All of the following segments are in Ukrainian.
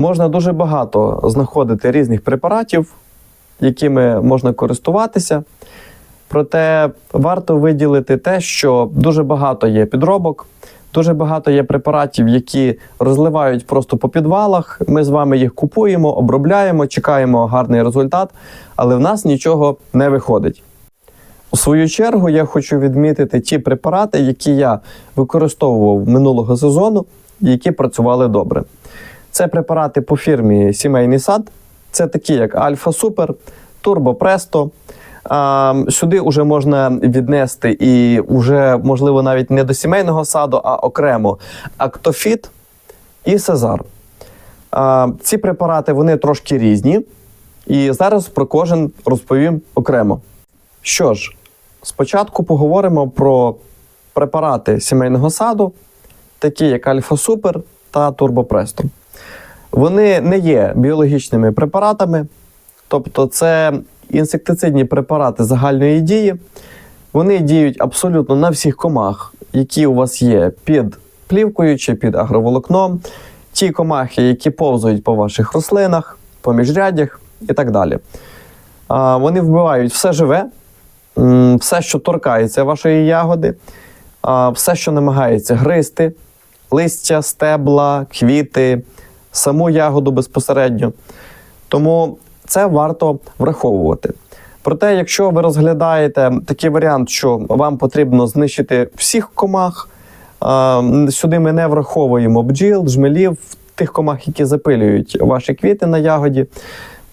можна дуже багато знаходити різних препаратів, якими можна користуватися. Проте варто виділити те, що дуже багато є підробок, дуже багато є препаратів, які розливають просто по підвалах. Ми з вами їх купуємо, обробляємо, чекаємо гарний результат, але в нас нічого не виходить. У свою чергу я хочу відмітити ті препарати, які я використовував минулого сезону, які працювали добре. Це препарати по фірмі Сімейний сад, це такі як Альфа Супер, Турбо Престо. Сюди вже можна віднести і вже, можливо, навіть не до сімейного саду, а окремо Актофіт і Сезар. Ці препарати вони трошки різні, і зараз про кожен розповім окремо. Що ж, спочатку поговоримо про препарати сімейного саду, такі як Альфа Супер та Турбо Престо. Вони не є біологічними препаратами, тобто це інсектицидні препарати загальної дії. Вони діють абсолютно на всіх комах, які у вас є під плівкою чи під агроволокном, ті комахи, які повзають по ваших рослинах, по міжрядях і так далі. Вони вбивають все живе, все, що торкається вашої ягоди, все, що намагається гризти, листя, стебла, квіти, саму ягоду безпосередньо. Тому це варто враховувати. Проте, якщо ви розглядаєте такий варіант, що вам потрібно знищити всіх комах, сюди ми не враховуємо бджіл, жмелів, тих комах, які запилюють ваші квіти на ягоді,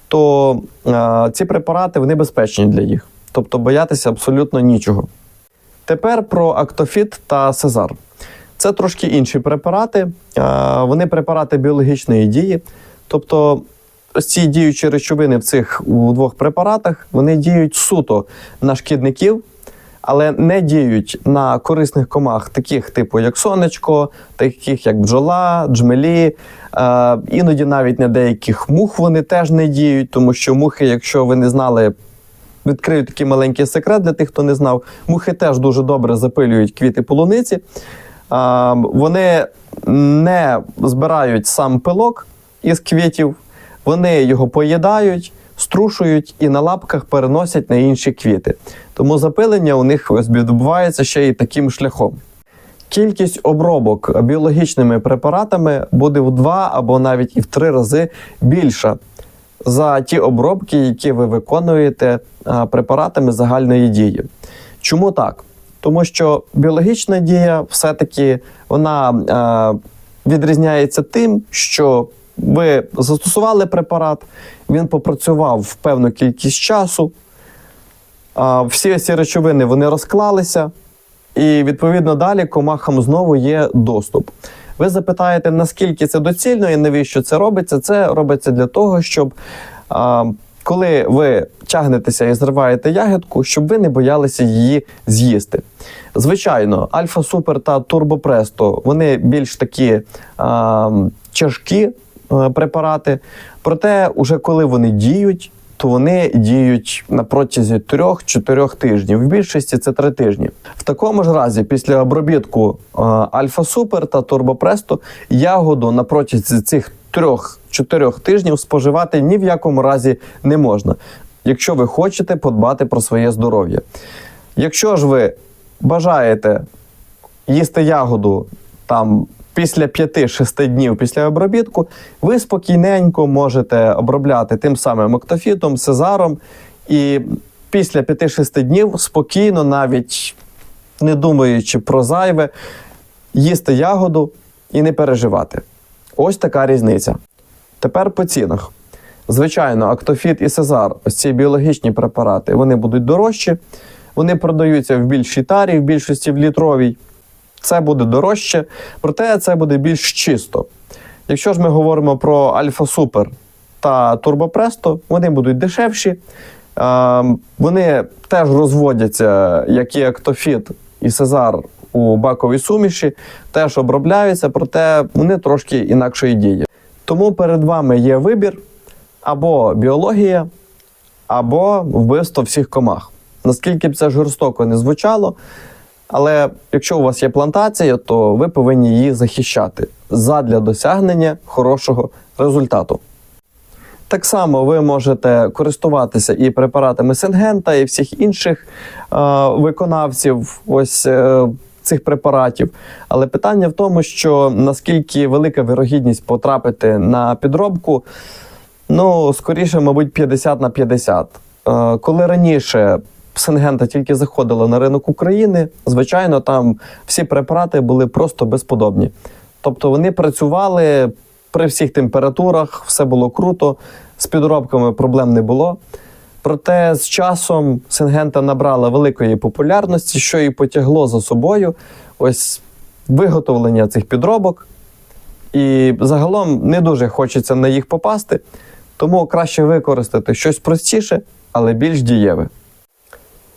то ці препарати вони безпечні для їх. Тобто боятися абсолютно нічого. Тепер про Актофіт та Сезар. Це трошки інші препарати. Вони препарати біологічної дії. Тобто, ось ці діючі речовини в цих у двох препаратах вони діють суто на шкідників, але не діють на корисних комах, таких типу як сонечко, таких як бджола, джмелі. Іноді навіть на деяких мух вони теж не діють, тому що мухи, якщо ви не знали, відкрию такий маленький секрет для тих, хто не знав. Мухи теж дуже добре запилюють квіти полуниці. Вони не збирають сам пилок із квітів, вони його поїдають, струшують і на лапках переносять на інші квіти. Тому запилення у них відбувається ще й таким шляхом. Кількість обробок біологічними препаратами буде в два або навіть і в три рази більша за ті обробки, які ви виконуєте препаратами загальної дії. Чому так? Тому що біологічна дія все-таки вона е, відрізняється тим, що ви застосували препарат, він попрацював в певну кількість часу, а, всі ці речовини вони розклалися, і відповідно далі комахам знову є доступ. Ви запитаєте, наскільки це доцільно і навіщо це робиться? Це робиться для того, щоб а, коли ви тягнетеся і зриваєте ягідку, щоб ви не боялися її з'їсти. Звичайно, Альфа Супер та Турбо Престо вони більш такі а, тяжкі а, препарати. Проте, уже коли вони діють, то вони діють на протязі 3-4 тижнів. В більшості це 3 тижні. В такому ж разі, після обробітку Альфа Супер та Турбо Престо ягоду на протязі цих 3-4 тижнів споживати ні в якому разі не можна, якщо ви хочете подбати про своє здоров'я. Якщо ж ви бажаєте їсти ягоду там після 5-6 днів після обробітку, ви спокійненько можете обробляти тим самим октофітом, сезаром, і після 5-6 днів спокійно, навіть не думаючи про зайве, їсти ягоду і не переживати. Ось така різниця. Тепер по цінах. Звичайно, Актофіт і Сезар, ось ці біологічні препарати, вони будуть дорожчі, вони продаються в більшій тарі, в більшості в літровій. Це буде дорожче, проте це буде більш чисто. Якщо ж ми говоримо про Альфа Супер та Турбо Престо, вони будуть дешевші. Е, Вони теж розводяться, як і Актофіт і Сезар у баковій суміші, теж обробляються, проте вони трошки інакшої дії. Тому перед вами є вибір або біологія, або вбивство всіх комах. Наскільки б це жорстоко не звучало, Але якщо у вас є плантація, то ви повинні її захищати задля досягнення хорошого результату. Так само ви можете користуватися і препаратами Сингента, і всіх інших е, виконавців ось е, цих препаратів. Але питання в тому, що наскільки велика вирогідність потрапити на підробку, ну, скоріше, мабуть, 50 на 50. Е, коли раніше Сингента тільки заходила на ринок України, звичайно, там всі препарати були просто безподобні. Тобто вони працювали при всіх температурах, все було круто, з підробками проблем не було. Проте з часом Сингента набрала великої популярності, що і потягло за собою ось виготовлення цих підробок. І загалом не дуже хочеться на їх попасти, тому краще використати щось простіше, але більш дієве.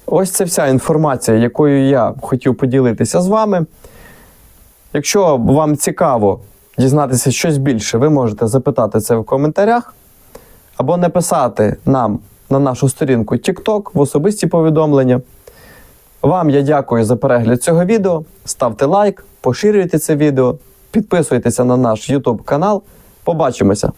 Ось це вся інформація, якою я хотів поділитися з вами. Якщо вам цікаво дізнатися щось більше, ви можете запитати це в коментарях або написати нам на нашу сторінку TikTok в особисті повідомлення. Вам я дякую за перегляд цього відео. Ставте лайк, поширюйте це відео, підписуйтеся на наш YouTube канал. Побачимося!